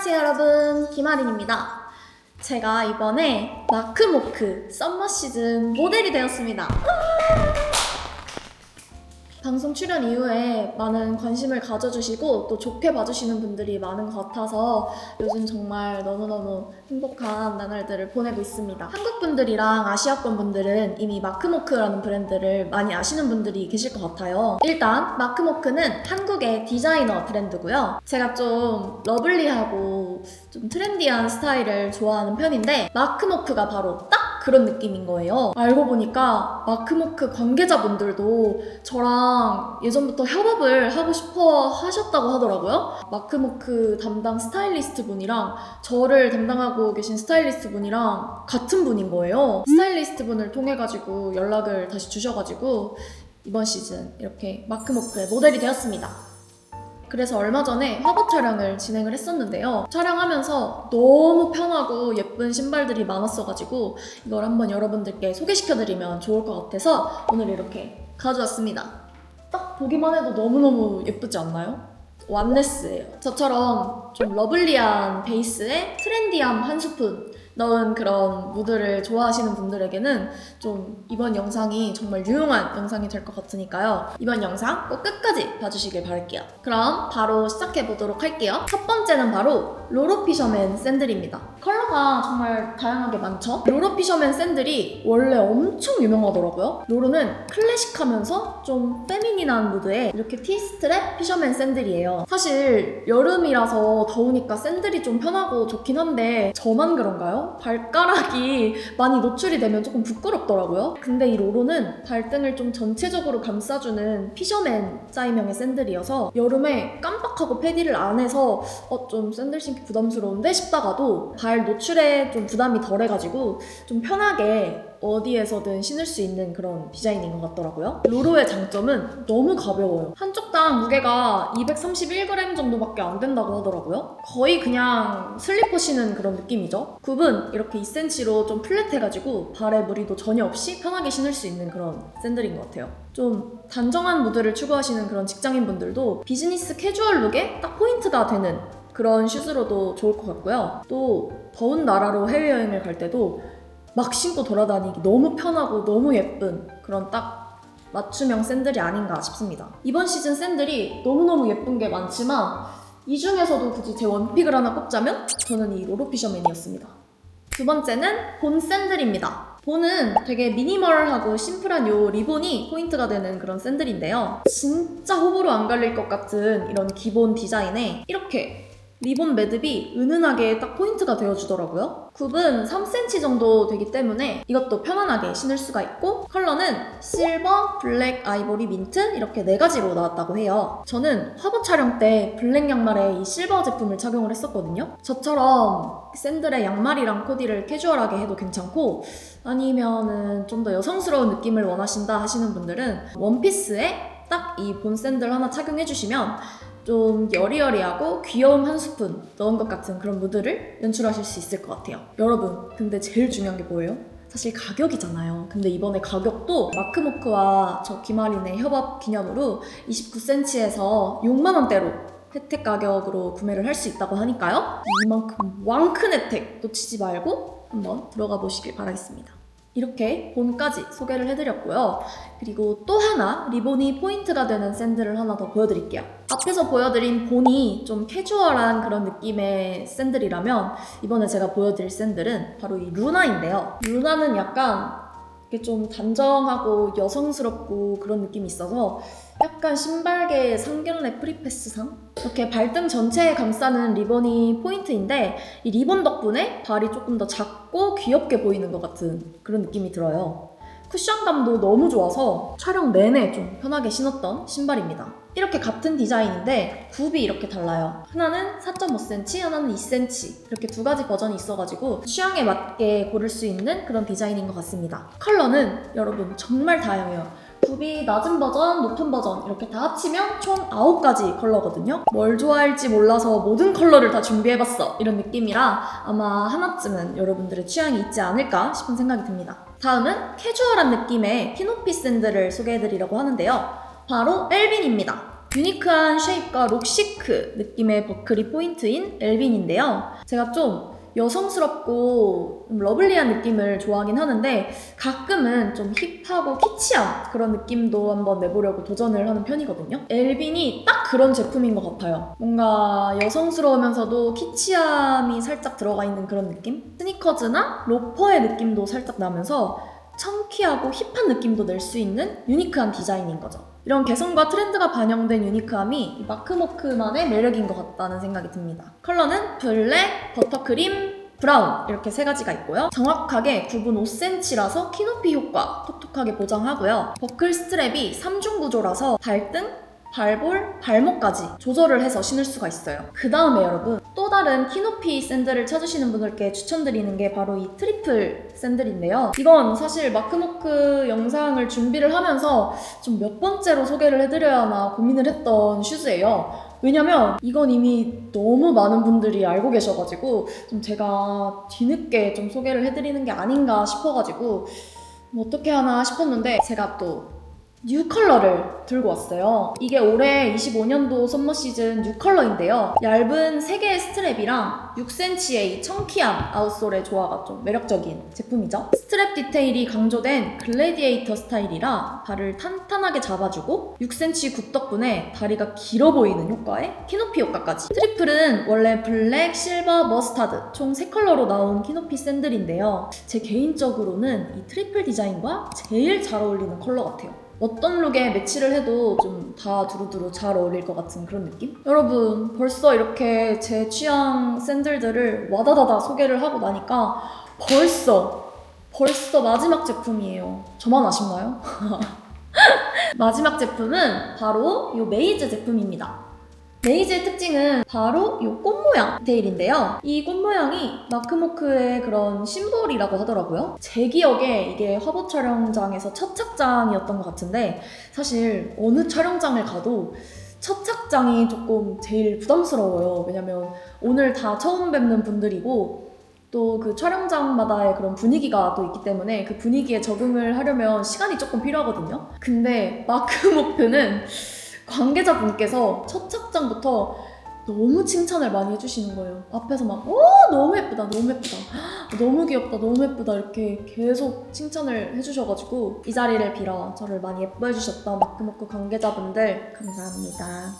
안녕하세요 여러분. 김아린입니다. 제가 이번에 마크모크 썸머 시즌 모델이 되었습니다. 방송 출연 이후에 많은 관심을 가져주시고 또 좋게 봐주시는 분들이 많은 것 같아서 요즘 정말 너무너무 행복한 나날들을 보내고 있습니다. 한국 분들이랑 아시아권 분들은 이미 마크모크라는 브랜드를 많이 아시는 분들이 계실 것 같아요. 일단 마크모크는 한국의 디자이너 브랜드고요. 제가 좀 러블리하고 좀 트렌디한 스타일을 좋아하는 편인데 마크모크가 바로 딱 그런 느낌인 거예요. 알고 보니까 마크모크 관계자분들도 저랑 예전부터 협업을 하고 싶어 하셨다고 하더라고요. 마크모크 담당 스타일리스트 분이랑 저를 담당하고 계신 스타일리스트 분이랑 같은 분인 거예요. 스타일리스트 분을 통해가지고 연락을 다시 주셔가지고 이번 시즌 이렇게 마크모크의 모델이 되었습니다. 그래서 얼마 전에 화보 촬영을 진행을 했었는데요. 촬영하면서 너무 편하고 예쁜 신발들이 많았어가지고 이걸 한번 여러분들께 소개시켜드리면 좋을 것 같아서 오늘 이렇게 가져왔습니다. 딱 보기만 해도 너무너무 예쁘지 않나요? 완네스예요. 저처럼 좀 러블리한 베이스에 트렌디함 한 스푼 넣은 그런 무드를 좋아하시는 분들에게는 좀 이번 영상이 정말 유용한 영상이 될 것 같으니까요. 이번 영상 꼭 끝까지 봐주시길 바랄게요. 그럼 바로 시작해 보도록 할게요. 첫 번째는 바로 로로 피셔맨 샌들입니다. 컬러가 정말 다양하게 많죠? 로로 피셔맨 샌들이 원래 엄청 유명하더라고요. 로로는 클래식하면서 좀 페미닌한 무드의 이렇게 티스트랩 피셔맨 샌들이에요. 사실 여름이라서 더우니까 샌들이 좀 편하고 좋긴 한데 저만 그런가요? 발가락이 많이 노출이 되면 조금 부끄럽더라고요. 근데 이 로로는 발등을 좀 전체적으로 감싸주는 피셔맨 짜이명의 샌들이어서 여름에 깜빡 하고 패디를 안 해서 어, 좀 샌들 신기 부담스러운데 싶다가도 발 노출에 좀 부담이 덜해가지고 좀 편하게 어디에서든 신을 수 있는 그런 디자인인 것 같더라고요. 로로의 장점은 너무 가벼워요. 한쪽당 무게가 231g 정도밖에 안 된다고 하더라고요. 거의 그냥 슬리퍼 신은 그런 느낌이죠. 굽은 이렇게 2cm로 좀 플랫해가지고 발에 무리도 전혀 없이 편하게 신을 수 있는 그런 샌들인 것 같아요. 좀 단정한 무드를 추구하시는 그런 직장인 분들도 비즈니스 캐주얼 룩에 딱 포인트가 되는 그런 슈즈로도 좋을 것 같고요. 또 더운 나라로 해외여행을 갈 때도 막 신고 돌아다니기 너무 편하고 너무 예쁜 그런 딱 맞춤형 샌들이 아닌가 싶습니다. 이번 시즌 샌들이 너무너무 예쁜 게 많지만 이 중에서도 굳이 제 원픽을 하나 꼽자면 저는 이 로로 피셔맨이었습니다. 두 번째는 본 샌들입니다. 본은 되게 미니멀하고 심플한 요 리본이 포인트가 되는 그런 샌들인데요. 진짜 호불호 안 갈릴 것 같은 이런 기본 디자인에 이렇게 리본 매듭이 은은하게 딱 포인트가 되어주더라고요. 굽은 3cm 정도 되기 때문에 이것도 편안하게 신을 수가 있고 컬러는 실버, 블랙, 아이보리, 민트 이렇게 네 가지로 나왔다고 해요. 저는 화보 촬영 때 블랙 양말에 이 실버 제품을 착용을 했었거든요. 저처럼 샌들의 양말이랑 코디를 캐주얼하게 해도 괜찮고 아니면은 좀 더 여성스러운 느낌을 원하신다 하시는 분들은 원피스에 딱 이 본 샌들 하나 착용해 주시면 좀 여리여리하고 귀여움 한 스푼 넣은 것 같은 그런 무드를 연출하실 수 있을 것 같아요. 여러분, 근데 제일 중요한 게 뭐예요? 사실 가격이잖아요. 근데 이번에 가격도 마크모크와 저 김아린의 협업 기념으로 29cm에서 6만 원대로 혜택 가격으로 구매를 할 수 있다고 하니까요. 이만큼 왕큰 혜택 놓치지 말고 한번 들어가 보시길 바라겠습니다. 이렇게 본까지 소개를 해드렸고요. 그리고 또 하나 리본이 포인트가 되는 샌들을 하나 더 보여드릴게요. 앞에서 보여드린 본이 좀 캐주얼한 그런 느낌의 샌들이라면 이번에 제가 보여드릴 샌들은 바로 이 루나인데요. 루나는 약간 이게 좀 단정하고 여성스럽고 그런 느낌이 있어서 약간 신발계의 상견례 프리패스상? 이렇게 발등 전체에 감싸는 리본이 포인트인데 이 리본 덕분에 발이 조금 더 작고 귀엽게 보이는 것 같은 그런 느낌이 들어요. 쿠션감도 너무 좋아서 촬영 내내 좀 편하게 신었던 신발입니다. 이렇게 같은 디자인인데 굽이 이렇게 달라요. 하나는 4.5cm, 하나는 2cm 이렇게 두 가지 버전이 있어가지고 취향에 맞게 고를 수 있는 그런 디자인인 것 같습니다. 컬러는 여러분 정말 다양해요. 굽이 낮은 버전, 높은 버전 이렇게 다 합치면 총 9가지 컬러거든요. 뭘 좋아할지 몰라서 모든 컬러를 다 준비해봤어 이런 느낌이라 아마 하나쯤은 여러분들의 취향이 있지 않을까 싶은 생각이 듭니다. 다음은 캐주얼한 느낌의 피노피 샌들을 소개해드리려고 하는데요. 바로 엘빈입니다. 유니크한 쉐입과 록시크 느낌의 버클이 포인트인 엘빈인데요. 제가 좀 여성스럽고 좀 러블리한 느낌을 좋아하긴 하는데 가끔은 좀 힙하고 키치한 그런 느낌도 한번 내보려고 도전을 하는 편이거든요. 엘빈이 딱 그런 제품인 것 같아요. 뭔가 여성스러우면서도 키치함이 살짝 들어가 있는 그런 느낌? 스니커즈나 로퍼의 느낌도 살짝 나면서 청키하고 힙한 느낌도 낼 수 있는 유니크한 디자인인 거죠. 이런 개성과 트렌드가 반영된 유니크함이 이 마크모크만의 매력인 것 같다는 생각이 듭니다. 컬러는 블랙, 버터크림, 브라운 이렇게 세 가지가 있고요. 정확하게 굽은 5cm라서 키높이 효과 톡톡하게 보장하고요. 버클 스트랩이 3중 구조라서 발등, 발볼, 발목까지 조절을 해서 신을 수가 있어요. 그 다음에 여러분 또 다른 키높이 샌들을 찾으시는 분들께 추천드리는 게 바로 이 트리플 샌들인데요. 이건 사실 마크모크 영상을 준비를 하면서 좀 몇 번째로 소개를 해드려야 하나 고민을 했던 슈즈예요. 왜냐면 이건 이미 너무 많은 분들이 알고 계셔가지고 좀 제가 뒤늦게 좀 소개를 해드리는 게 아닌가 싶어가지고 뭐 어떻게 하나 싶었는데 제가 또 뉴 컬러를 들고 왔어요. 이게 올해 25년도 썸머 시즌 뉴 컬러인데요. 얇은 3개의 스트랩이랑 6cm의 이 청키한 아웃솔의 조화가 좀 매력적인 제품이죠. 스트랩 디테일이 강조된 글래디에이터 스타일이라 발을 탄탄하게 잡아주고 6cm 굽 덕분에 다리가 길어 보이는 효과에 키높이 효과까지. 트리플은 원래 블랙, 실버, 머스타드 총 3컬러로 나온 키높이 샌들인데요. 제 개인적으로는 이 트리플 디자인과 제일 잘 어울리는 컬러 같아요. 어떤 룩에 매치를 해도 좀 다 두루두루 잘 어울릴 것 같은 그런 느낌? 여러분, 벌써 이렇게 제 취향 샌들들을 와다다다 소개를 하고 나니까 벌써, 벌써 마지막 제품이에요. 저만 아쉽나요? 마지막 제품은 바로 이 메이즈 제품입니다. 메이즈의 특징은 바로 이 꽃 모양 디테일인데요. 이 꽃 모양이 마크모크의 그런 심볼이라고 하더라고요. 제 기억에 이게 화보 촬영장에서 첫 착장이었던 것 같은데 사실 어느 촬영장을 가도 첫 착장이 조금 제일 부담스러워요. 왜냐면 오늘 다 처음 뵙는 분들이고 또 그 촬영장마다의 그런 분위기가 또 있기 때문에 그 분위기에 적응을 하려면 시간이 조금 필요하거든요. 근데 마크 모크는 관계자분께서 첫 착장부터 너무 칭찬을 많이 해주시는 거예요. 앞에서 막, 오, 너무 예쁘다, 너무 예쁘다, 너무 귀엽다, 너무 예쁘다, 이렇게 계속 칭찬을 해주셔가지고, 이 자리를 빌어 저를 많이 예뻐해주셨던 마크모크 관계자분들, 감사합니다.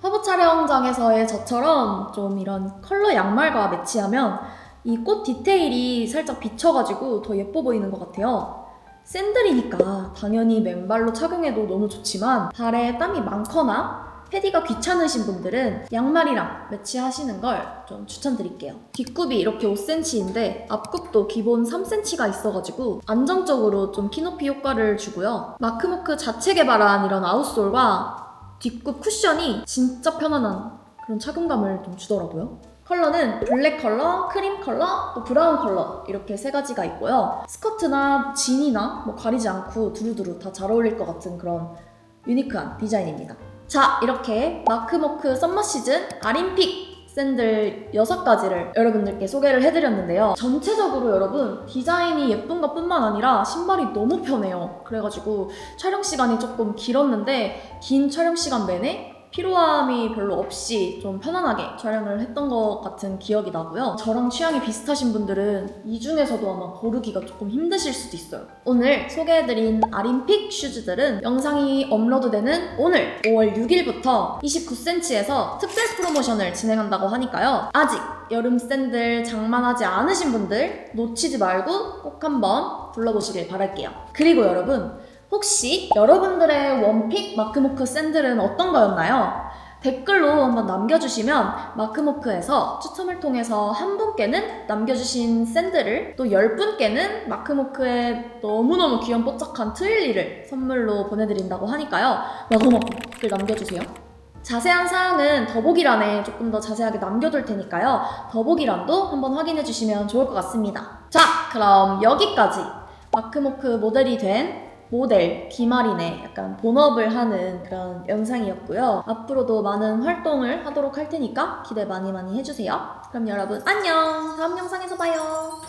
화보 촬영장에서의 저처럼 좀 이런 컬러 양말과 매치하면 이 꽃 디테일이 살짝 비쳐가지고 더 예뻐 보이는 것 같아요. 샌들이니까 당연히 맨발로 착용해도 너무 좋지만 발에 땀이 많거나 패디가 귀찮으신 분들은 양말이랑 매치하시는 걸 좀 추천드릴게요. 뒷굽이 이렇게 5cm인데 앞굽도 기본 3cm가 있어가지고 안정적으로 좀 키높이 효과를 주고요. 마크모크 자체 개발한 이런 아웃솔과 뒷굽 쿠션이 진짜 편안한 그런 착용감을 좀 주더라고요. 컬러는 블랙 컬러, 크림 컬러, 또 브라운 컬러 이렇게 세 가지가 있고요. 스커트나 진이나 뭐 가리지 않고 두루두루 다 잘 어울릴 것 같은 그런 유니크한 디자인입니다. 자, 이렇게 마크모크 썸머 시즌 아림픽 샌들 6가지를 여러분들께 소개를 해드렸는데요. 전체적으로 여러분 디자인이 예쁜 것 뿐만 아니라 신발이 너무 편해요. 그래가지고 촬영 시간이 조금 길었는데 긴 촬영 시간 내내 피로함이 별로 없이 좀 편안하게 촬영을 했던 것 같은 기억이 나고요. 저랑 취향이 비슷하신 분들은 이 중에서도 아마 고르기가 조금 힘드실 수도 있어요. 오늘 소개해드린 아림픽 슈즈들은 영상이 업로드되는 오늘 5월 6일부터 29cm에서 특별 프로모션을 진행한다고 하니까요. 아직 여름 샌들 장만하지 않으신 분들 놓치지 말고 꼭 한번 불러보시길 바랄게요. 그리고 여러분 혹시 여러분들의 원픽 마크모크 샌들은 어떤 거였나요? 댓글로 한번 남겨주시면 마크모크에서 추첨을 통해서 한 분께는 남겨주신 샌들을 또열 분께는 마크모크의 너무너무 귀염 뽀짝한 트윌리를 선물로 보내드린다고 하니까요. 마구마구 댓글 남겨주세요. 자세한 사항은 더보기란에 조금 더 자세하게 남겨둘 테니까요. 더보기란도 한번 확인해 주시면 좋을 것 같습니다. 자, 그럼 여기까지 마크모크 모델이 된 모델 김아린의 약간 본업을 하는 그런 영상이었고요. 앞으로도 많은 활동을 하도록 할 테니까 기대 많이 많이 해주세요. 그럼 여러분 안녕! 다음 영상에서 봐요.